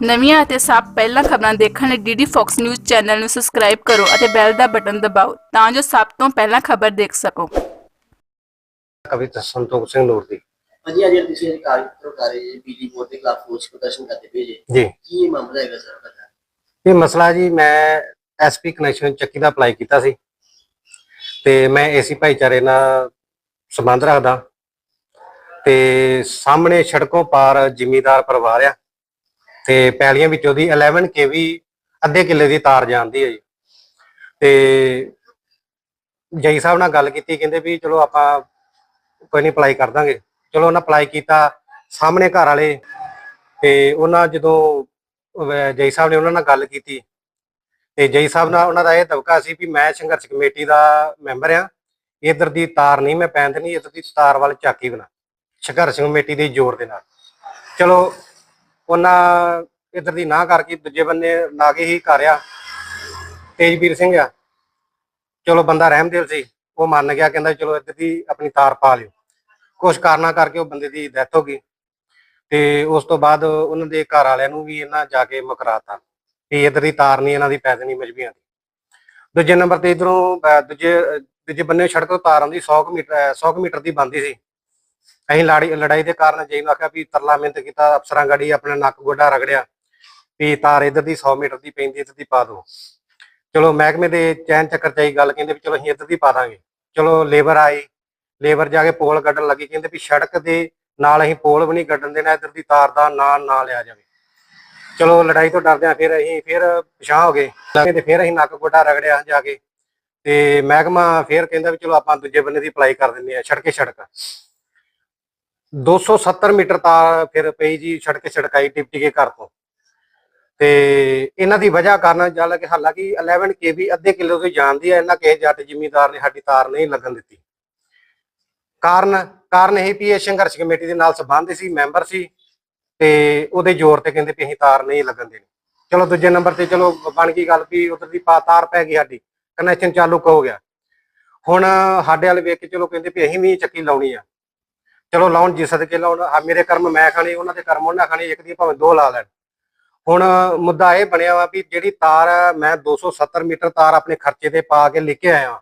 ਨਵੀਆਂ ਅਤੇ ਸਭ ਪਹਿਲਾਂ ਖਬਰਾਂ ਦੇਖਣ ਲਈ ਡੀਡੀ ਫੌਕਸ ਨਿਊਜ਼ ਚੈਨਲ ਨੂੰ ਸਬਸਕ੍ਰਾਈਬ ਕਰੋ ਅਤੇ ਬੈਲ ਦਾ ਬਟਨ ਦਬਾਓ ਤਾਂ ਜੋ ਸਭ ਤੋਂ ਪਹਿਲਾਂ ਖਬਰ ਦੇਖ ਸਕੋ। ਕਵਿਤਾ ਸੰਤੋਖ ਸਿੰਘ ਨੂਰ ਦੀ। ਹਾਂਜੀ ਅੱਜ ਤੁਸੀਂ ਇਹ ਕਾਗਜ਼ ਪੱਤਰ ਕਰ ਰਹੇ ਜੀ ਬਿਜਲੀ ਬੋਰਡ ਦੇ ਖਿਲਾਫ ਰੋਸ ਪ੍ਰਦਰਸ਼ਨ ਕਰਦੇ ਪਏ ਜੀ। ਜੀ। ਕੀ ਇਹ ਮਾਮਲਾ ਹੈਗਾ ਸਰ ਤੁਹਾਡਾ? ਇਹ ਮਸਲਾ ਜੀ ਮੈਂ ਐਸਪੀ ਕਨੈਕਸ਼ਨ ਚੱਕੀ ਦਾ ਅਪਲਾਈ ਕੀਤਾ ਸੀ। ਤੇ ਮੈਂ ਏਸੀ ਭਾਈਚਾਰੇ ਨਾਲ ਸੰਬੰਧ ਰੱਖਦਾ। ਤੇ ਸਾਹਮਣੇ ਸੜਕੋਂ ਪਾਰ ਜ਼ਿਮੀਦਾਰ ਪਰਿਵਾਰ ਆ। ਤੇ ਪੈਲੀਆਂ ਵਿੱਚੋਂ ਦੀ 11 ਕੇਵੀ ਅੱਧੇ ਕਿੱਲੇ ਦੀ ਤਾਰ ਜਾਂਦੀ ਹੈ ਜੀ। ਤੇ ਜਈ ਸਾਹਿਬ ਨਾਲ ਗੱਲ ਕੀਤੀ, ਕਹਿੰਦੇ ਵੀ ਚਲੋ ਆਪਾਂ ਕੋਈ ਨਹੀਂ ਅਪਲਾਈ ਕਰ ਦਾਂਗੇ। ਚਲੋ ਉਹਨਾਂ ਅਪਲਾਈ ਕੀਤਾ ਸਾਹਮਣੇ ਘਰ ਵਾਲੇ ਤੇ ਉਹਨਾਂ ਜਦੋਂ ਵ- ਸਾਹਿਬ ਨੇ ਉਹਨਾਂ ਨਾਲ ਗੱਲ ਕੀਤੀ ਤੇ ਜਈ ਸਾਹਿਬ ਨਾਲ ਉਹਨਾਂ ਦਾ ਇਹ ਤਬਕਾ ਸੀ ਵੀ ਮੈਂ ਸੰਘਰਸ਼ ਕਮੇਟੀ ਦਾ ਮੈਂਬਰ ਆ ਇਧਰ ਦੀ ਤਾਰ ਨਹੀਂ ਮੈਂ ਪੈਣ ਦੇਣੀ ਇਧਰ ਦੀ ਤਾਰ ਵੱਲ ਝਾਕੀ ਬਣਾ, ਸੰਘਰਸ਼ ਕਮੇਟੀ ਦੇ ਜ਼ੋਰ ਦੇ ਨਾਲ। ਚਲੋ ਉਹਨਾਂ ਇਧਰ ਦੀ ਨਾ ਕਰਕੇ ਦੂਜੇ ਬੰਨੇ ਕੇ ਹੀ ਕਰਿਆ ਤੇਜਵੀਰ ਸਿੰਘ ਆ। ਚਲੋ ਬੰਦਾ ਰਹਿਮਦਿਲ ਸੀ। ਉਹ ਮੰਨ ਗਿਆ ਕਹਿੰਦਾ ਚਲੋ ਇੱਧਰ ਦੀ ਆਪਣੀ ਤਾਰ ਪਾ ਲਿਓ। ਕੁਛ ਕਾਰਨਾਂ ਕਰਕੇ ਉਹ ਬੰਦੇ ਦੀ ਡੈਥ ਹੋ ਗਈ। ਤੇ ਉਸ ਤੋਂ ਬਾਅਦ ਉਹਨਾਂ ਦੇ ਘਰ ਵਾਲਿਆਂ ਨੂੰ ਵੀ ਇਹਨਾਂ ਜਾ ਕੇ ਮੁਕਰਾਤਾ ਵੀ ਇੱਧਰ ਦੀ ਤਾਰ ਨਹੀਂ ਇਹਨਾਂ ਦੀ ਪੈਦਨੀ ਮਜਬੀਆਂ ਦੀ। ਦੂਜੇ ਨੰਬਰ ਤੇ ਇਧਰੋਂ ਦੂਜੇ ਦੂਜੇ ਬੰਨੇ ਸੜਕ ਤੋਂ ਤਾਰ ਆਉਂਦੀ 100 ਕੁ ਮੀਟਰ ਅਹ, 100 ਕੁ ਮੀਟਰ ਦੀ ਬੰਦੀ ਸੀ। ਅਸੀਂ ਲੜਾਈ ਲੜਾਈ ਦੇ ਕਾਰਨ ਜਈ ਨੂੰ ਆਖਿਆ ਵੀ ਤਰਲਾ ਮਿਹਨਤ ਕੀਤਾ, ਅਫਸਰਾਂ ਗਾੜੀ ਆਪਣਾ ਨੱਕ ਗੋਡਾ ਰਗੜਿਆ ਵੀ ਤਾਰ ਇਧਰ ਦੀ 100 ਮੀਟਰ ਦੀ ਪੈਂਦੀ, ਇੱਧਰ ਦੀ ਪਾ ਦਿਓ ਚਲੋ ਮਹਿਕਮੇ ਦੇ ਚੈਨ ਚੱਕਰ ਚ ਗੱਲ ਕਹਿੰਦੇ ਵੀ ਚਲੋ ਅਸੀਂ ਇੱਧਰ ਦੀ ਪਾ ਦਾਂਗੇ। ਚਲੋ ਲੇਬਰ ਆਈ, ਲੇਬਰ ਜਾ ਕੇ ਪੋਲ ਕੱਢਣ ਲੱਗੀ, ਕਹਿੰਦੇ ਵੀ ਸੜਕ ਦੇ ਨਾਲ ਅਸੀਂ ਪੋਲ ਵੀ ਨਹੀਂ ਕੱਢਣ ਦੇਣਾ, ਇੱਧਰ ਦੀ ਤਾਰ ਦਾ ਨਾਂ ਨਾ ਲਿਆ ਜਾਵੇ। ਚਲੋ ਲੜਾਈ ਤੋਂ ਡਰਦਿਆਂ ਫਿਰ ਅਸੀਂ ਫਿਰ ਪਿਛਾਂ ਹੋ ਗਏ। ਤੇ ਫਿਰ ਅਸੀਂ ਨੱਕ ਗੋਡਾ ਰਗੜਿਆ ਜਾ ਕੇ। ਤੇ ਮਹਿਕਮਾ ਫਿਰ ਕਹਿੰਦਾ ਵੀ ਚਲੋ ਆਪਾਂ ਦੂਜੇ ਬੰਨੇ ਦੀ ਅਪਲਾਈ ਕਰ ਦਿੰਦੇ ਆ ਸੜਕੇ ਛੜਕ 270 ਮੀਟਰ ਤਾਰ ਫਿਰ ਪਈ ਜੀ ਸੜਕੇ ਛੜਕਾਈ ਟਿਪਟੀ ਕੇ ਘਰ ਤੋਂ। ਤੇ ਇਹਨਾਂ ਦੀ ਵਜ੍ਹਾ ਕਾਰਨ ਜਲ ਕਿ ਹਾਲਾਂਕਿ 11 ਕੇਵੀ ਅੱਧੇ ਕਿਲੋ ਤੋਂ ਜਾਣਦੀ ਹੈ ਇਹਨਾਂ ਕਿਸੇ ਜੱਟ ਜ਼ਿਮੀਂਦਾਰ ਨੇ ਸਾਡੀ ਤਾਰ ਨਹੀਂ ਲੱਗਣ ਦਿੱਤੀ। ਕਾਰਨ ਕਾਰਨ ਇਹ ਵੀ ਇਹ ਸੰਘਰਸ਼ ਕਮੇਟੀ ਦੇ ਨਾਲ ਸੰਬੰਧ ਸੀ, ਮੈਂਬਰ ਸੀ ਤੇ ਉਹਦੇ ਜ਼ੋਰ ਤੇ ਕਹਿੰਦੇ ਵੀ ਅਸੀਂ ਤਾਰ ਨਹੀਂ ਲੱਗਣ ਦੇਣੀ। ਚਲੋ ਦੂਜੇ ਨੰਬਰ ਤੇ ਚਲੋ ਬਣ ਗਈ ਗੱਲ ਵੀ ਉਧਰ ਦੀ ਪਾ, ਤਾਰ ਪੈ ਗਈ ਸਾਡੀ ਕਨੈਕਸ਼ਨ ਚਾਲੂ ਹੋ ਗਿਆ। ਹੁਣ ਸਾਡੇ ਵਾਲੇ ਵੇਖ ਕੇ ਚਲੋ ਕਹਿੰਦੇ ਵੀ ਅਸੀਂ ਵੀ ਚੱਕੀ ਲਾਉਣੀ ਆ। ਚਲੋ ਲਾਉਣ ਜੀ ਸਦਕੇ ਲਾਉਣ ਆਹ ਮੇਰੇ ਕਰਮ ਮੈਂ ਖਾਣੇ ਉਹਨਾਂ ਦੇ ਕਰਮ ਉਹਨਾਂ ਖਾਣੇ ਇੱਕ ਦੀ ਭਾਵੇਂ ਦੋ ਲਾ ਲੈਣ। ਹੁਣ ਮੁੱਦਾ ਇਹ ਬਣਿਆ ਵਾ ਵੀ ਜਿਹੜੀ ਤਾਰ ਆ, ਮੈਂ 270 ਮੀਟਰ ਤਾਰ ਆਪਣੇ ਖਰਚੇ ਤੇ ਪਾ ਕੇ ਲੈ ਕੇ ਆਇਆ।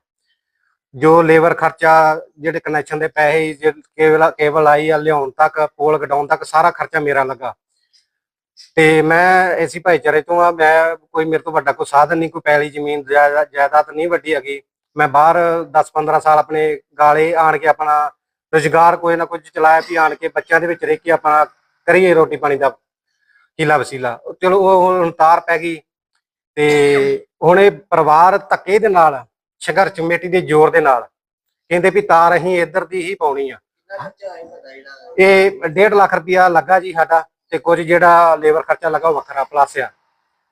ਜੋ ਲੇਬਰ ਖਰਚਾ ਜਿਹੜੇ ਕਨੈਕਸ਼ਨ ਦੇ ਪੈਸੇ ਜੇ ਕੇਬਲ ਕੇਬਲ ਆਈ ਆ ਲਿਆਉਣ ਤੱਕ ਪੋਲ ਕਢਾਉਣ ਤੱਕ ਸਾਰਾ ਖਰਚਾ ਮੇਰਾ ਲੱਗਾ। ਤੇ ਮੈਂ ਐਸੀ ਭਾਈਚਾਰੇ ਤੋਂ ਆ ਮੈਂ ਕੋਈ ਮੇਰੇ ਤੋਂ ਵੱਡਾ ਕੋਈ ਸਾਧਨ ਨਹੀਂ ਕੋਈ ਪੈਲੀ ਜ਼ਮੀਨ ਜਾਇਦਾਦ ਨਹੀਂ ਵੱਡੀ ਹੈਗੀ। ਮੈਂ ਬਾਹਰ 10-15 ਸਾਲ ਆਪਣੇ ਗਾਲੇ ਆਣ ਕੇ ਆਪਣਾ ਰੁਜ਼ਗਾਰ ਕੋਈ ਨਾ ਕੁਝ ਚਲਾਇਆ ਵੀ ਆਣ ਕੇ ਬੱਚਿਆਂ ਦੇ ਵਿੱਚ ਰਹਿ ਕੇ ਆਪਣਾ ਕਰੀਏ ਰੋਟੀ ਪਾਣੀ ਦਾ ਹੀਲਾ ਵਸੀਲਾ। ਚਲੋ ਉਹ ਹੁਣ ਤਾਰ ਪੈ ਗਈ ਤੇ ਹੁਣ ਇਹ ਪਰਿਵਾਰ ਧੱਕੇ ਦੇ ਨਾਲ, ਸੰਘਰਸ਼ ਕਮੇਟੀ ਦੇ ਜ਼ੋਰ ਦੇ ਨਾਲ ਕਹਿੰਦੇ ਵੀ ਤਾਰ ਅਸੀਂ ਇੱਧਰ ਦੀ ਹੀ ਪਾਉਣੀ ਆ। ਇਹ 1.5 ਲੱਖ ਰੁਪਇਆ ਲੱਗਾ ਜੀ ਸਾਡਾ ਤੇ ਕੁਝ ਜਿਹੜਾ ਲੇਬਰ ਖਰਚਾ ਲੱਗਾ ਉਹ ਵੱਖਰਾ ਪਲੱਸ ਆ।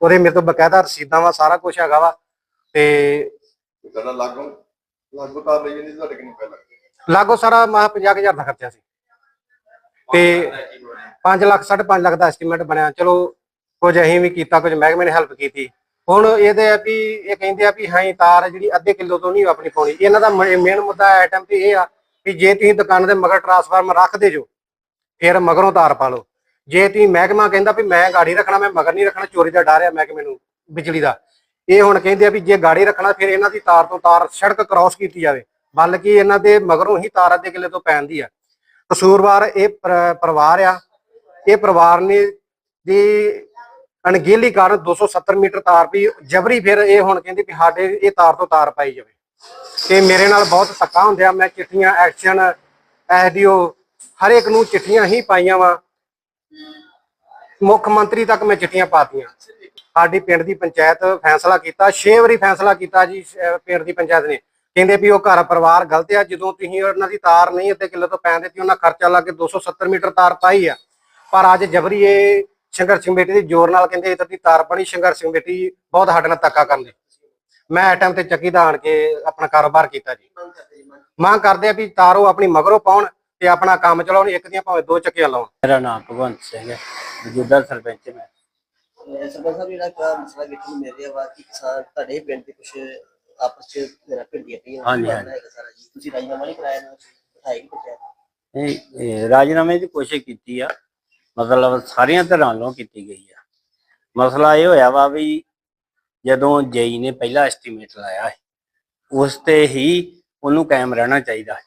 ਉਹਦੇ ਮੇਰੇ ਤੋਂ ਬਕਾਇਦਾ ਰਸੀਦਾਂ ਵਾ, ਸਾਰਾ ਕੁਝ ਹੈਗਾ ਵਾ ਤੇ ਤੁਹਾਡਾ ਲਾਗੋਂ ਲਾਗੋਂ ਤਾਂ ਲਈ ਜਾਂਦੀ ਤੁਹਾਡੇ ਕਿੰਨੇ ਪੈਸੇ ਲੱਗਦੇ ਲਾਗੋ ਸਾਰਾ ਮਾ 50000 ਦਾ ਖਰਚਾ ਸੀ। ਤੇ 5 ਲੱਖ 5.5 ਲੱਖ ਦਾ ਐਸਟੀਮੇਟ ਬਣਿਆ। ਚਲੋ, ਕੁਝ ਅਸੀਂ ਵੀ ਕੀਤਾ, ਕੁਝ ਮਹਿਕਮੇ ਨੇ ਹੈਲਪ ਕੀਤੀ। ਹੁਣ ਇਹਦੇ ਆ ਵੀ, ਇਹ ਕਹਿੰਦੇ ਆ ਵੀ ਹਾਂ ਤਾਰ ਜਿਹੜੀ ਅੱਧੇ ਕਿਲੋ ਤੋਂ ਨਹੀਂ ਆਪਣੀ ਪਾਉਣੀ। ਇਹਨਾਂ ਦਾ ਮੇਨ ਮੁੱਦਾ ਆਈਟਮ ਤੇ ਇਹ ਆ ਵੀ ਜੇ ਤੁਸੀਂ ਦੁਕਾਨ ਦੇ ਮਗਰ ਟਰਾਂਸਫਾਰਮਰ ਰੱਖਦੇ ਜੋ, ਫਿਰ ਮਗਰੋਂ ਤਾਰ ਪਾ ਲਓ। ਜੇ ਤੁਸੀਂ ਮਹਿਕਮਾ ਕਹਿੰਦਾ ਵੀ ਮੈਂ ਗਾੜੀ ਰੱਖਣਾ, ਮੈਂ ਮਗਰ ਨਹੀਂ ਰੱਖਣਾ, ਚੋਰੀ ਦਾ ਡਰ ਆ ਮਹਿਕਮੇ ਨੂੰ, ਬਿਜਲੀ ਦਾ। ਇਹ ਹੁਣ ਕਹਿੰਦੇ ਆ ਵੀ ਜੇ ਗਾੜੀ ਰੱਖਣਾ, ਫਿਰ ਇਹਨਾਂ ਦੀ ਤਾਰ ਤੋਂ ਤਾਰ ਸੜਕ ਕ੍ਰਾਸ ਕੀਤੀ ਜਾਵੇ। ਬਲਕਿ ਇਹਨਾਂ ਦੇ ਮਗਰੋਂ ਹੀ ਤਾਰ ਦੇ ਕਿੱਲੇ ਤੋਂ ਪੈਂਦੀ ਆ। ਕਸੂਰਵਾਰ ਇਹ ਪਰਿਵਾਰ ਆ। ਇਹ ਪਰਿਵਾਰ ਨੇ ਦੀ ਅਣਗਹਿਲੀ ਕਾਰਨ 270 ਮੀਟਰ ਤਾਰ ਵੀ ਜਬਰੀ ਫਿਰ ਇਹ ਹੁਣ ਕਹਿੰਦੇ ਵੀ ਸਾਡੇ ਇਹ ਤਾਰ ਤੋਂ ਤਾਰ ਪਾਈ ਜਾਵੇ। ਤੇ ਮੇਰੇ ਨਾਲ ਬਹੁਤ ਧੱਕਾ ਹੁੰਦਿਆ। ਮੈਂ ਚਿੱਠੀਆਂ, ਐਕਸ਼ਨ, ਐਸਡੀਓ ਹਰ ਇੱਕ ਨੂੰ ਚਿੱਠੀਆਂ ਹੀ ਪਾਈਆਂ ਵਾ। ਮੁੱਖ ਮੰਤਰੀ ਤੱਕ ਮੈਂ ਚਿੱਠੀਆਂ ਪਾਤੀਆਂ। ਸਾਡੀ ਪਿੰਡ ਦੀ ਪੰਚਾਇਤ ਫੈਸਲਾ ਕੀਤਾ। 6 ਵਾਰੀ ਫੈਸਲਾ ਕੀਤਾ ਜੀ ਪਿੰਡ ਦੀ ਪੰਚਾਇਤ ਨੇ। ਕਹਿੰਦੇ ਵੀ ਉਹ ਘਰ ਪਰਿਵਾਰ ਗਲਤ ਆ ਜਦੋਂ ਤੁਸੀਂ ਉਹਨਾਂ ਦੀ ਤਾਰ ਨਹੀਂ ਅੱਧੇ ਕਿਲੋ ਤੋਂ ਪੈਣ ਦਿੱਤੀ ਉਹਨਾਂ ਖਰਚਾ ਲਾ ਕੇ 270 ਮੀਟਰ ਤਾਰ ਪਾਈ ਆ। ਪਰ ਅੱਜ ਜਬਰੀ ਇਹ ਸੰਘਰਸ਼ ਕਮੇਟੀ ਦੇ ਜ਼ੋਰ ਨਾਲ ਕਹਿੰਦੇ ਇਧਰ ਦੀ ਤਾਰ ਬਣੀ ਸੰਘਰਸ਼ ਕਮੇਟੀ ਬਹੁਤ ਸਾਡੇ ਨਾਲ ਧੱਕਾ ਕਰਦੇ। ਮੈਂ ਟਾਈਮ ਤੇ ਚੱਕੀ ਦਾ ਆਣ ਕੇ ਆਪਣਾ ਕਾਰੋਬਾਰ ਕੀਤਾ ਜੀ। ਮੰਗ ਕਰਦੇ ਆ ਵੀ ਤਾਰੋ ਆਪਣੀ ਮਗਰੋਂ ਪਾਉਣ ਤੇ ਆਪਣਾ ਕੰਮ ਚਲਾਉਣ ਇੱਕ ਦੀਆਂ ਭਾਵੇਂ ਦੋ ਚੱਕੀਆਂ ਲਾਉਣ। ਮੇਰਾ ਨਾਮ ਭਗਵੰਤ ਸਿੰਘ ਹੈ ਮੌਜੂਦਾ ਸਰਪੰਚ ਮੈਂ। ਸਰਪੰਚ ਸਾਹਿਬ ਜਿਹੜਾ ਮਸਲਾ ਵੇਖਣ ਨੂੰ ਮਿਲ ਰਿਹਾ ਵਾ ਕਿ ਕਿਸਾਨ ਤੁਹਾਡੇ ਪਿੰਡ ਦੇ ਕੁਝ ਆਪਸ ਚ ਮੇਰਾ ਭਿੰਡੀਆਂ ਪਈਆਂ ਹਾਂਜੀ, ਹਾਂਜੀ। ਹੈਗਾ ਸਾਰਾ ਜੀ। ਤੁਸੀਂ ਰਾਜਨਾਮਾ ਨਹੀਂ ਕਰਾਇਆ ਨਾ ਬਿਠਾਈ ਪੰਚਾਇਤ ਇਹ ਇਹ ਰਾਜੀਨਾਮੇ ਦੀ ਕੋਸ਼ਿਸ਼ ਕੀਤੀ ਆ। ਮਤਲਬ ਸਾਰੀਆਂ ਧਿਰਾਂ ਵੱਲੋਂ ਕੀਤੀ ਗਈ ਆ। ਮਸਲਾ ਇਹ ਹੋਇਆ ਵਾ ਵੀ ਜਦੋਂ ਜੇਈ ਨੇ ਪਹਿਲਾ ਐਸਟੀਮੇਟ ਲਾਇਆ ਹੈ ਉਸ ਤੇ ਹੀ ਉਹਨੂੰ ਕਾਇਮ ਰਹਿਣਾ ਚਾਹੀਦਾ ਹੈ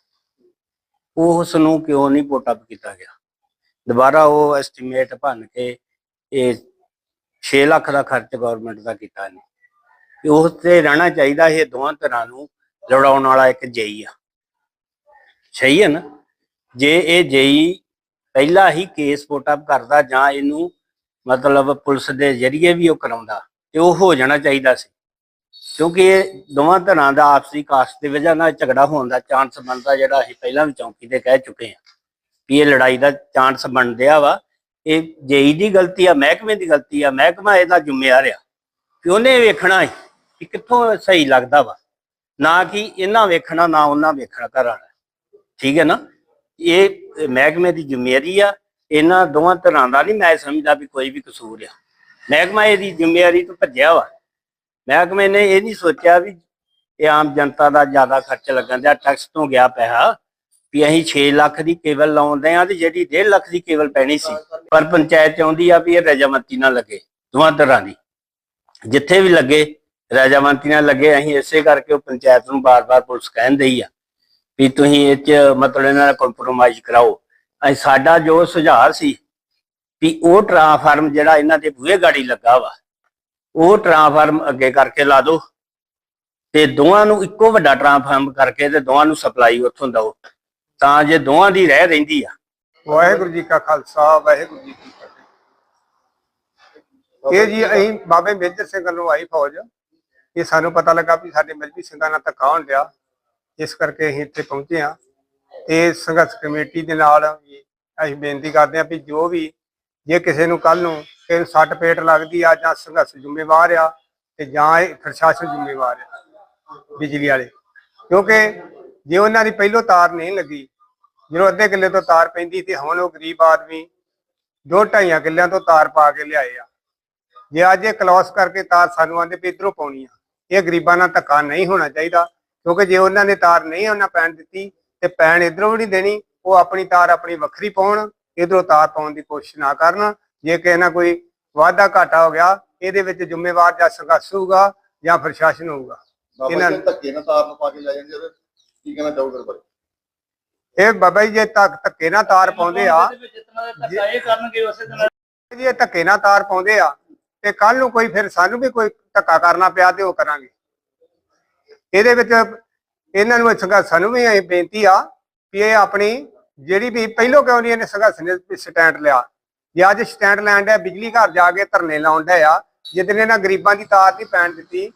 ਉਸ ਨੂੰ ਕਿਉਂ ਨਹੀਂ ਪੁੱਟ ਅਪ ਕੀਤਾ ਗਿਆ? ਦੁਬਾਰਾ ਉਹ ਐਸਟੀਮੇਟ ਭੰਨ ਕੇ ਇਹ 6 ਲੱਖ ਦਾ ਖਰਚ ਗਵਰਨਮੈਂਟ ਦਾ ਕੀਤਾ ਨੇ ਤੇ ਉਸ ਤੇ ਰਹਿਣਾ ਚਾਹੀਦਾ ਇਹ ਦੋਵਾਂ ਤਰ੍ਹਾਂ ਨੂੰ ਲੜਾਉਣ ਵਾਲਾ ਇੱਕ ਜੇਈ ਆ। ਸਹੀ ਹੈ ਨਾ? ਜੇ ਇਹ ਜੇਈ ਪਹਿਲਾਂ ਹੀ ਕੇਸ ਪੁੱਟ ਅਪ ਕਰਦਾ ਜਾਂ ਇਹਨੂੰ ਮਤਲਬ ਪੁਲਿਸ ਦੇ ਜ਼ਰੀਏ ਵੀ ਉਹ ਕਰਾਉਂਦਾ, ਤੇ ਉਹ ਹੋ ਜਾਣਾ ਚਾਹੀਦਾ ਸੀ। ਕਿਉਂਕਿ ਇਹ ਦੋਵਾਂ ਧਿਰਾਂ ਦਾ ਆਪਸੀ ਕਾਸਟ ਦੀ ਵਜ੍ਹਾ ਨਾਲ ਝਗੜਾ ਹੋਣ ਦਾ ਚਾਂਸ ਬਣਦਾ ਜਿਹੜਾ ਅਸੀਂ ਪਹਿਲਾਂ ਵੀ ਚੌਂਕੀ ਤੇ ਕਹਿ ਚੁੱਕੇ ਹਾਂ ਵੀ ਇਹ ਲੜਾਈ ਦਾ ਚਾਂਸ ਬਣਦਿਆ ਵਾ। ਇਹ ਜੇਈ ਦੀ ਗਲਤੀ ਆ, ਮਹਿਕਮੇ ਦੀ ਗਲਤੀ ਆ, ਮਹਿਕਮਾ ਇਹਦਾ ਜ਼ਿੰਮੇਵਾਰ ਆ। ਕਿ ਉਹਨੇ ਵੇਖਣਾ ਹੈ ਕਿ ਕਿੱਥੋਂ ਸਹੀ ਲੱਗਦਾ ਵਾ? ਨਾ ਕਿ ਇਹਨਾਂ ਵੇਖਣਾ, ਨਾ ਉਹਨਾਂ ਵੇਖਣਾ ਘਰ ਵਾਲਾ। ਠੀਕ ਹੈ ਨਾ? ਇਹ ਮਹਿਕਮੇ ਦੀ ਜ਼ਿੰਮੇਵਾਰੀ ਆ। ਇਹਨਾਂ ਦੋਵਾਂ ਤਰ੍ਹਾਂ ਦਾ ਨਹੀਂ ਮੈਂ ਸਮਝਦਾ ਵੀ ਕੋਈ ਵੀ ਕਸੂਰ ਆ। ਮਹਿਕਮਾ ਇਹਦੀ ਜ਼ਿੰਮੇਵਾਰੀ ਤੋਂ ਭੱਜਿਆ ਵਾ। ਮਹਿਕਮੇ ਨੇ ਇਹ ਨਹੀਂ ਸੋਚਿਆ ਵੀ ਇਹ ਆਮ ਜਨਤਾ ਦਾ ਜ਼ਿਆਦਾ ਖਰਚ ਲੱਗਣ ਦਾ ਟੈਕਸ ਤੋਂ ਗਿਆ ਪੈਸਾ ਵੀ ਅਸੀਂ 6 ਲੱਖ ਦੀ ਕੇਬਲ ਲਾਉਂਦੇ ਆ ਤੇ ਜਿਹੜੀ 1.5 ਲੱਖ ਦੀ ਕੇਬਲ ਪੈਣੀ ਸੀ, ਪਰ ਪੰਚਾਇਤ ਚਾਹੁੰਦੀ ਆ ਵੀ ਇਹ ਰਜਾਮੰਤੀ ਨਾ ਲੱਗੇ, ਦੋਵਾਂ ਤਰ੍ਹਾਂ ਦੀ। ਜਿੱਥੇ ਵੀ ਲੱਗੇ ਰਜਾਮੰਤੀ ਨਾਲ ਲੱਗੇ, ਅਸੀਂ ਇਸੇ ਕਰਕੇ ਉਹ ਪੰਚਾਇਤ ਨੂੰ ਬਾਰ-ਬਾਰ ਪੁਲਿਸ ਕਹਿੰਦੇ ਆ ਵੀ ਤੁਸੀਂ ਇਹ ਚ ਮਤਲਬ ਇਹਨਾਂ ਨਾਲ ਕੰਪਰੋਮਾਈਜ਼ ਕਰਾਓ। ਅਸੀਂ ਸਾਡਾ ਜੋ ਸੁਝਾਅ ਸੀ ਵੀ ਉਹ ਟ੍ਰਾਂਸਫਾਰਮ ਜਿਹੜਾ ਇਹਨਾਂ ਦੇ ਬੂਹੇ ਗਾੜੀ ਲੱਗਾ ਵਾ, ਉਹ ਟ੍ਰਾਂਸਫਾਰਮ ਅੱਗੇ ਕਰਕੇ ਲਾ ਦਿਓ ਤੇ ਦੋਵਾਂ ਨੂੰ ਇੱਕੋ ਵੱਡਾ ਟ੍ਰਾਂਸਫਾਰਮ ਕਰਕੇ ਤੇ ਦੋਵਾਂ ਨੂੰ ਸਪਲਾਈ ਉੱਥੋਂ ਦਿਓ। ਤਾਂ ਜੇ ਦੋਵਾਂ ਦੀ ਰਹਿ ਰਹਿੰਦੀ ਆ। ਵਾਹਿਗੁਰੂ ਜੀ ਕਾ ਖਾਲਸਾ, ਵਾਹਿਗੁਰੂ ਜੀ ਕੀ ਫਤਿਹ। ਇਹ ਜੀ ਅਸੀਂ ਬਾਬੇ ਮੇਜਰ ਸਿੰਘ ਵੱਲੋਂ ਆਈ ਫੌਜ। ਇਹ ਸਾਨੂੰ ਪਤਾ ਲੱਗਾ ਵੀ ਸਾਡੇ ਮਿਲਵੀ ਸਿੰਘਾਂ ਨਾਲ ਧੱਕਾ ਹੋਣ ਡਿਆ। ਇਸ ਕਰਕੇ ਅਸੀਂ ਇੱਥੇ ਪਹੁੰਚੇ ਹਾਂ। ਤੇ ਸੰਘਰਸ਼ ਕਮੇਟੀ ਦੇ ਨਾਲ ਵੀ ਅਸੀਂ ਬੇਨਤੀ ਕਰਦੇ ਹਾਂ ਵੀ ਜੋ ਵੀ ਜੇ ਕਿਸੇ ਨੂੰ ਕੱਲ ਨੂੰ ਕਿਸੇ ਨੂੰ ਸੱਟ ਪੇਟ ਲੱਗਦੀ ਆ ਜਾਂ ਸੰਘਰਸ਼ ਜ਼ਿੰਮੇਵਾਰ ਆ ਤੇ ਜਾਂ ਇਹ ਪ੍ਰਸ਼ਾਸਨ ਜ਼ਿੰਮੇਵਾਰ ਆ ਬਿਜਲੀ ਵਾਲੇ। ਕਿਉਂਕਿ ਜੇ ਉਹਨਾਂ ਦੀ ਪਹਿਲੋਂ ਤਾਰ ਨਹੀਂ ਲੱਗੀ, ਜਦੋਂ ਅੱਧੇ ਕਿੱਲੇ ਤੋਂ ਤਾਰ ਪੈਂਦੀ ਤੇ ਹੁਣ ਉਹ ਗਰੀਬ ਆਦਮੀ ਦੋ ਢਾਈਆਂ ਕਿੱਲਿਆਂ ਤੋਂ ਤਾਰ ਪਾ ਕੇ ਲਿਆਏ ਆ। ਜੇ ਅੱਜ ਇਹ ਕਲੋਸ ਕਰਕੇ ਤਾਰ ਸਾਨੂੰ ਆਂਦੇ ਵੀ ਇਧਰੋਂ ਪਾਉਣੀ ਆ। ਇਹ ਗਰੀਬਾਂ ਨਾਲ ਧੱਕਾ ਨਹੀਂ ਹੋਣਾ ਚਾਹੀਦਾ ਕਿਉਂਕਿ ਜੇ ਉਹਨਾਂ ਨੇ ਤਾਰ ਨਹੀਂ ਉਹਨਾਂ ਪੈਣ ਦਿੱਤੀ ਤੇ ਪੈਣ ਇਧਰੋਂ ਵੀ ਨਹੀਂ ਦੇਣੀ ਉਹ ਆਪਣੀ ਤਾਰ ਆਪਣੀ ਵੱਖਰੀ ਪਾਉਣ ਇਧਰੋਂ ਤਾਰ ਪਾਉਣ ਦੀ ਕੋਸ਼ਿਸ਼ ਨਾ ਕਰਨ। ਜੇ ਕਿਸੇ ਨਾਲ ਕੋਈ ਵਾਧਾ ਘਾਟਾ ਹੋ ਗਿਆ ਇਹਦੇ ਵਿੱਚ ਜ਼ਿੰਮੇਵਾਰ ਜਾਂ ਸੰਘਰਸ਼ ਹੋਊਗਾ ਜਾਂ ਪ੍ਰਸ਼ਾਸਨ ਹੋਊਗਾ। ਇਹਨਾਂ- ਧੱਕੇ ਨਾਲ ਤਾਰ ਨੂੰ ਪਾ ਕੇ ਲੈ ਜਾਂਦੇ ਉਹਦੇ ਕੀ ਕਹਿਣਾ ਚਾਹੋਗੇ ਬਾਰੇ? ਇਹ ਬਾਬਾ ਜੀ ਜੇ ਤੱਕ ਧੱਕੇ ਨਾਲ ਤਾਰ ਪਾਉਂਦੇ ਆ ਇਹ ਕਰਨਗੇ ਉਸੇ ਦਿਨ ਜੇ ਇਹ ਧੱਕੇ ਨਾਲ ਤਾਰ ਪਾਉਂਦੇ ਆ ਤੇ ਕੱਲ ਨੂੰ ਕੋਈ ਫਿਰ ਸਾਨੂੰ ਵੀ ਕੋਈ ਧੱਕਾ ਕਰਨਾ ਪਿਆ ਤੇ ਉਹ ਕਰਾਂਗੇ। ਇਹਦੇ ਵਿੱਚ ਇਹਨਾਂ ਨੂੰ ਸੰਘਰਸ਼ਾਂ ਨੂੰ ਵੀ ਇਹ ਬੇਨਤੀ ਆ ਕਿ ਇਹ ਆਪਣੀ ਜਿਹੜੀ ਵੀ ਪਹਿਲੋਂ ਕਿਉਂ ਨਹੀਂ ਇਹਨੇ ਸੰਘਰਸ਼ ਨੇ ਸਟੈਂਡ ਲਿਆ। ਜੇ ਅੱਜ ਸਟੈਂਡ ਲੈਣ ਦਾ ਬਿਜਲੀ ਘਰ ਜਾ ਕੇ ਧਰਨੇ ਲਾਉਣ ਦਾ ਆ ਜਿੱਦਣ ਇਹਨਾਂ ਗਰੀਬਾਂ ਦੀ ਤਾਰ ਨਹੀਂ ਪੈਣ ਦਿੱਤੀ,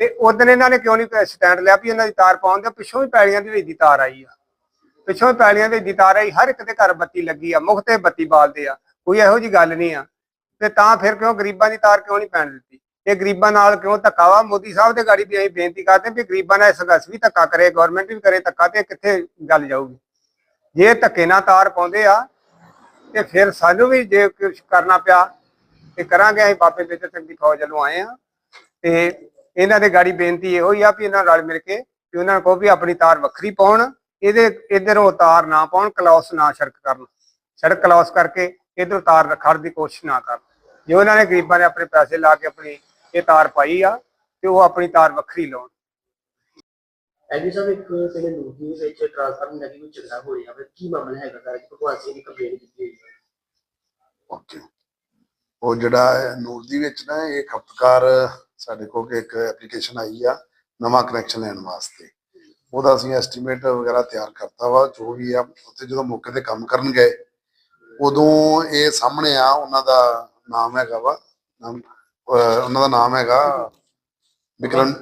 ਤੇ ਉਦੋਂ ਇਹਨਾਂ ਨੇ ਕਿਉਂ ਨਹੀਂ ਸਟੈਂਡ ਲਿਆ ਵੀ ਇਹਨਾਂ ਦੀ ਤਾਰ ਪਾਉਣ ਦੇ ਪਿੱਛੋਂ ਵੀ ਪੈਲੀਆਂ ਦੀ ਵਿੱਚ ਦੀ ਤਾਰ ਆਈ ਆ। ਪਿੱਛੋਂ ਵੀ ਪੈਲੀਆਂ ਦੇ ਵਿੱਚ ਦੀ ਤਾਰ ਆਈ, ਹਰ ਇੱਕ ਦੇ ਘਰ ਬੱਤੀ ਲੱਗੀ ਆ ਮੁਖਤੇ ਬੱਤੀ ਬਾਲਦੇ ਆ, ਕੋਈ ਇਹੋ ਜੀ ਗੱਲ ਨਹੀਂ ਆ। ਤੇ ਤਾਂ ਫਿਰ ਕਿਉਂ ਗਰੀਬਾਂ ਦੀ ਤਾਰ ਕਿਉਂ ਨਹੀਂ ਪੈਣ ਦਿੱਤੀ? ਇਹ ਗਰੀਬਾਂ ਨਾਲ ਕਿਉਂ ਧੱਕਾ ਵਾ? ਮੋਦੀ ਸਾਹਿਬ ਦੇ ਗਾੜੀ ਵੀ ਅਸੀਂ ਬੇਨਤੀ ਕਰਦੇ ਹਾਂ ਵੀ ਗਰੀਬਾਂ ਨਾਲ ਸੰਘਰਸ਼ ਵੀ ਧੱਕਾ ਕਰੇ ਗਵਰਨਮੈਂਟ ਵੀ ਕਰੇ ਧੱਕਾ ਤੇ ਕਿੱਥੇ ਗੱਲ ਜਾਊਗੀ? ਜੇ ਧੱਕੇ ਨਾਲ ਤਾਰ ਪਾਉਂਦੇ ਆ, ਤੇ ਫਿਰ ਸਾਨੂੰ ਵੀ ਜੇ ਕੁਝ ਕਰਨਾ ਪਿਆ, ਤੇ ਕਰਾਂਗੇ ਅਸੀਂ ਬਾਬੇ ਬੇਦਰ ਸਿੰਘ ਦੀ ਫੌਜ ਵੱਲੋਂ ਆਏ ਆ ਤੇ ਇਹਨਾਂ ਦੇ ਗਾੜੀ ਬੇਨਤੀ ਇਹੋ ਹੀ ਆ ਵੀ ਇਹਨਾਂ ਨਾਲ ਰਲ ਮਿਲ ਕੇ ਵੀ ਉਹਨਾਂ ਨੂੰ ਕਹੋ ਵੀ ਆਪਣੀ ਤਾਰ ਵੱਖਰੀ ਪਾਉਣ, ਇਹਦੇ, ਇਧਰੋਂ ਤਾਰ ਨਾ ਪਾਉਣ, ਕਲੌਸ ਨਾ ਸੜਕ ਕਰਨ। ਸੜਕ ਕਲੌਸ ਕਰਕੇ ਇਧਰੋਂ ਤਾਰ ਰੱਖਣ ਦੀ ਕੋਸ਼ਿਸ਼ ਨਾ ਕਰਨ। ਜੇ ਉਹਨਾਂ ਨੇ ਗਰੀਬਾਂ ਨੇ ਆਪਣੇ ਪੈਸੇ ਲਾ ਕੇ ਆਪਣੀ ਇਹ ਤਾਰ ਪਾਈ ਆ ਤੇ ਉਹ ਆਪਣੀ ਤਾਰ ਵੱਖਰੀ ਲਾਉਣ। ਐਡੀ ਸਾਹਿਬ ਇੱਕ ਕਹਿੰਦੇ ਨੂਰੀ ਵਿੱਚ ਟ੍ਰਾਂਸਫਾਰਮ ਲੱਗੀ ਕੋਈ ਝਗੜਾ ਹੋ ਰਿਹਾ ਹੈ ਕੀ ਮਾਮਲਾ ਹੈਗਾ ਸਰ ਭਗਵਾਨ ਸਿੰਘ ਨੇ ਕੰਪਲੇਂਟ ਕੀਤੀ ਹੋਈ ਹੈ। ਓਕੇ। ਉਹ ਜਿਹੜਾ ਹੈ ਨੂਰ ਦੀ ਵਿੱਚ ਨਾ ਇਹ ਖਪਤਕਾਰ ਸਾਡੇ ਕੋਲ ਇੱਕ ਐਪਲੀਕੇਸ਼ਨ ਆਈ ਆ ਨਵਾਂ ਕਨੈਕਸ਼ਨ ਲੈਣ ਵਾਸਤੇ। ਉਹਦਾ ਅਸੀਂ ਐਸਟੀਮੇਟ ਵਗੈਰਾ ਤਿਆਰ ਕਰਤਾ ਵਾ ਜੋ ਵੀ ਆ ਉੱਥੇ ਜਦੋਂ ਮੌਕੇ ਤੇ ਕੰਮ ਕਰਨ ਗਏ ਉਦੋਂ ਇਹ ਸਾਹਮਣੇ ਆ ਉਹਨਾਂ ਦਾ ਨਾਮ ਹੈਗਾ ਵਾ। ਨਾਮ ਅਹ ਉਹਨਾਂ ਦਾ ਨਾਮ ਹੈਗਾ ਵਿਕਰਨ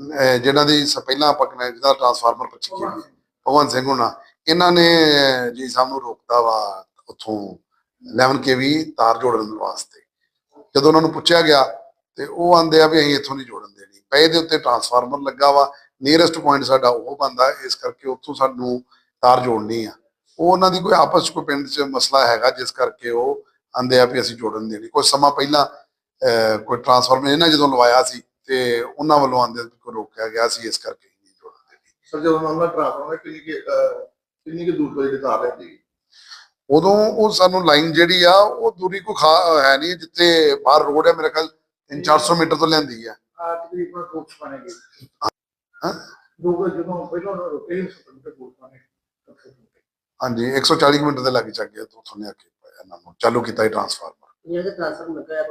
ਅਹ ਜਿਨ੍ਹਾਂ ਦੀ ਸ- ਪਹਿਲਾਂ ਆਪਾਂ ਕਨੈਕਟ ਜਿਹਦਾ ਟਰਾਂਸਫਾਰਮਰ 25 ਕੇਵੀ ਭਗਵੰਤ ਸਿੰਘ। ਹੋਣਾ। ਇਹਨਾਂ ਨੇ ਜੀ ਸਾਹਿਬ ਨੂੰ ਰੋਕਤਾ ਵਾ ਉੱਥੋਂ 11 ਕੇਵੀ ਤਾਰ ਜੋੜਨ ਵਾਸਤੇ। ਜਦੋਂ ਉਹਨਾਂ ਨੂੰ ਪੁੱਛਿਆ ਗਿਆ ਤੇ ਉਹ ਆਂਦੇ ਆ ਵੀ ਅਸੀਂ ਇੱਥੋਂ ਨਹੀਂ ਜੋੜਨ ਦੇਣੀ। ਪਏ ਦੇ ਉੱਤੇ ਟਰਾਂਸਫਾਰਮਰ ਲੱਗਾ ਵਾ। ਨੀਅਰੈਸਟ ਪੁਆਇੰਟ ਸਾਡਾ ਉਹ ਬੰਦਾ ਇਸ ਕਰਕੇ ਉੱਥੋਂ ਸਾਨੂੰ ਤਾਰ ਜੋੜਨੀ ਆ। ਉਹ ਉਹਨਾਂ ਦੀ ਕੋਈ ਆਪਸ 'ਚ ਕੋਈ ਪਿੰਡ 'ਚ ਮਸਲਾ ਹੈਗਾ ਜਿਸ ਕਰਕੇ ਉਹ ਆਂਦੇ ਆ ਵੀ ਅਸੀਂ ਜੋੜਨ ਦੇਣੀ। ਕੁਝ ਸਮਾਂ ਪਹਿਲਾਂ ਕੋਈ ਟਰਾਂਸਫਾਰਮਰ ਇਹਨਾਂ ਜਦੋਂ ਲਵਾਇਆ ਸੀ ਤੇ ਉਹਨਾਂ ਵੱਲੋਂ ਆਂਦੇ ਕੋਈ ਰੋਕਿਆ ਗਿਆ ਸੀ ਇਸ ਕਰਕੇ ਨਹੀਂ ਜੋੜਨ ਦੇਣੀ। ਸਰ ਜਦੋਂ ਮਾਮਲਾ ਟ੍ਰਾਂਸਫਾਰਮਰ ਕਿੰਨੀ ਕਿ ਕਿੰਨੀ ਕਿ ਦੂਰ ਤੋਂ ਜਿਹੜੀ ਤਾਰ ਲੈਂਦੀ ਉਦੋਂ ਉਹ ਸਾਨੂੰ ਲਾਈਨ ਜਿਹੜੀ ਆ ਉਹ ਦੂਰੀ ਕੋਈ ਹੈ ਨਹੀਂ ਜਿੱਥੇ ਬਾਹਰ ਰੋਡ ਹੈ ਮੇਰੇ ਖਿਆਲ 3-400 ਮੀਟਰ ਤੋਂ ਲੈਂਦੀ ਆ। ਤਕਰੀਬਨ ਰੋਕਸ ਬਣੇ ਗਏ ਹਾਂ? ਲੋਕ ਜਦੋਂ ਪਹਿਲਾਂ ਉਹਨਾਂ ਰੁਕੇ ਸੁਤੰਤਰ ਰੋਕ ਬਣੇ ਹਾਂਜੀ 140 ਮਿੰਟ ਦੇ ਲਾਗੇ ਚੱਕ ਗਿਆ ਤੋਂ ਲਿਆ ਕੇ। ਇਹਨਾਂ ਨੂੰ। ਚਾਲੂ ਕੀਤਾ ਇਹ ਟਰਾਂਸਫਾਰਮਰ ਜਿਹੜਾ ਟ੍ਰਾਂਸਫਰ ਲੱਗਾ ਹੈ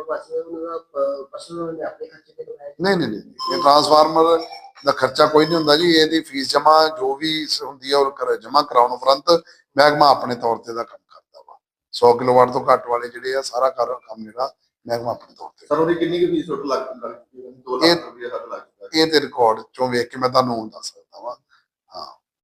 ਉਹਨਾਂ ਦਾ ਪਰਸਨਲ ਨੇ ਆਪਣੇ ਖਰਚੇ ਤੇ ਲਗਾਇਆ ਨਹੀਂ ਨਹੀਂ ਨਹੀਂ। ਇਹ ਟਰਾਂਸਫਾਰਮਰ ਦਾ ਖਰਚਾ ਕੋਈ ਨਹੀਂ ਹੁੰਦਾ ਜੀ। ਇਹਦੀ ਫੀਸ ਜਮਾ ਜੋ ਵੀ ਸ- ਹੁੰਦੀ ਹੈ ਉਹ ਜਮਾ ਕਰਾਉਣ ਉਪਰੰਤ ਮਹਿਕਮਾ ਆਪਣੇ ਤੌਰ ਤੇ ਦਾ ਕੰਮ ਕਰਦਾ ਵਾ। 100 ਕਿਲੋਵਾਟ ਤੋਂ ਘੱਟ ਵਾਲੇ ਜਿਹੜੇ ਆ ਸਾਰਾ ਕਰ ਕੰਮ ਜਿਹੜਾ ਮਹਿਕਮਾ ਆਪਣੇ ਤੌਰ ਤੇ ਸਰ ਉਹਦੀ ਕਿੰਨੀ ਕੁ ਫੀਸ ਟੋਟਲ ਲੱਗ ਲੱਗ 2 ਇਹ- ਲੱਖ ਰੁਪਏ ਹੱਦ ਲੱਗ ਇਹ ਤੇ ਰਿਕਾਰਡ ਚੋਂ ਵੇਖ ਕੇ ਮੈਂ ਤੁਹਾਨੂੰ ਦੱਸ ਸਕਦਾ ਵਾਂ।